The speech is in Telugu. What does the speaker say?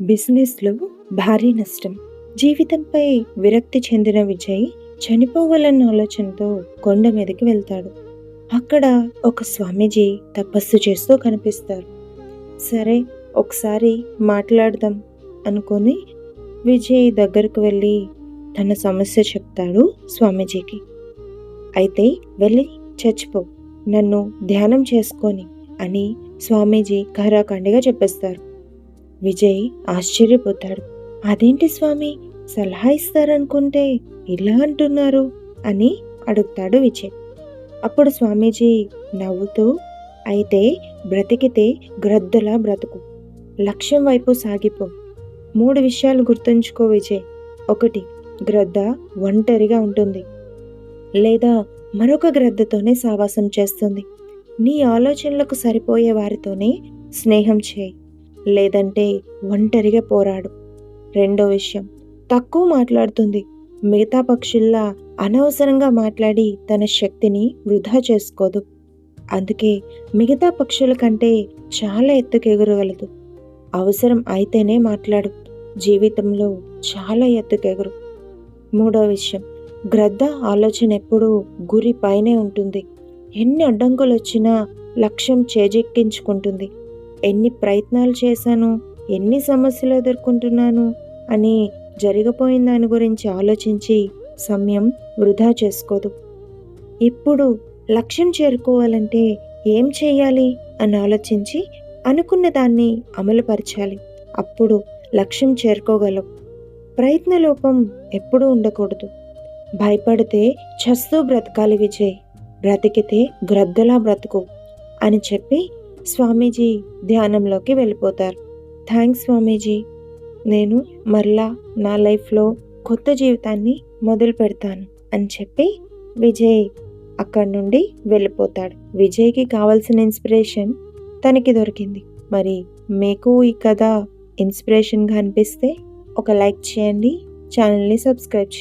బిజినెస్లో భారీ నష్టం. జీవితంపై విరక్తి చెందిన విజయ్ చనిపోవాలన్న ఆలోచనతో కొండ మీదకి వెళ్తాడు. అక్కడ ఒక స్వామీజీ తపస్సు చేస్తూ కనిపిస్తారు. సరే ఒకసారి మాట్లాడదాం అనుకొని విజయ్ దగ్గరకు వెళ్ళి తన సమస్య చెప్తాడు స్వామీజీకి. అయితే వెళ్ళి చచ్చిపో నన్ను ధ్యానం చేసుకొని అని స్వామీజీ ఖరాఖండిగా చెప్పేస్తారు. విజయ్ ఆశ్చర్యపోతాడు. అదేంటి స్వామి? సలహా ఇస్తారనుకుంటే ఇలా అంటున్నారు అని అడుగుతాడు విజయ్. అప్పుడు స్వామీజీ నవ్వుతూ అయితే బ్రతికితే గ్రద్దలా బ్రతుకు. లక్ష్యం వైపు సాగిపో. మూడు విషయాలు గుర్తుంచుకో విజయ్. ఒకటి గ్రద్ద ఒంటరిగా ఉంటుంది. లేదా మరొక గ్రద్దతోనే సావాసం చేస్తుంది. నీ ఆలోచనలకు సరిపోయే వారితోనే స్నేహం చేయి. లేదంటే ఒంటరిగా పోరాడు. రెండో విషయం తక్కువ మాట్లాడుతుంది. మిగతా పక్షుల్లా అనవసరంగా మాట్లాడి తన శక్తిని వృధా చేసుకోదు. అందుకే మిగతా పక్షుల కంటే చాలా ఎత్తుకెగురగలదు. అవసరం అయితేనే మాట్లాడు. జీవితంలో చాలా ఎత్తుకెగురు. మూడో విషయం గ్రద్ద ఆలోచన ఎప్పుడూ గురి పైనే ఉంటుంది. ఎన్ని అడ్డంకులు వచ్చినా లక్ష్యం చేజెక్కించుకుంటుంది. ఎన్ని ప్రయత్నాలు చేశాను ఎన్ని సమస్యలు ఎదుర్కొంటున్నాను అని జరిగిపోయిన దాని గురించి ఆలోచించి సమయం వృధా చేసుకోదు. ఇప్పుడు లక్ష్యం చేరుకోవాలంటే ఏం చేయాలి అని ఆలోచించి అనుకున్న దాన్ని అమలుపరచాలి. అప్పుడు లక్ష్యం చేరుకోగలం. ప్రయత్నలోపం ఎప్పుడూ ఉండకూడదు. భయపడితే చస్తూ బ్రతకాలి విజయ్. బ్రతికితే గ్రద్దలా బ్రతుకు అని చెప్పి స్వామీజీ ధ్యానంలోకి వెళ్ళిపోతారు. థ్యాంక్స్ స్వామీజీ. నేను మరలా నా లైఫ్లో కొత్త జీవితాన్ని మొదలు పెడతాను అని చెప్పి విజయ్ అక్కడి నుండి వెళ్ళిపోతాడు. విజయ్కి కావాల్సిన ఇన్స్పిరేషన్ తనకి దొరికింది. మరి మీకు ఈ కథ ఇన్స్పిరేషన్గా అనిపిస్తే ఒక లైక్ చేయండి ఛానల్ని సబ్స్క్రైబ్ చేయండి.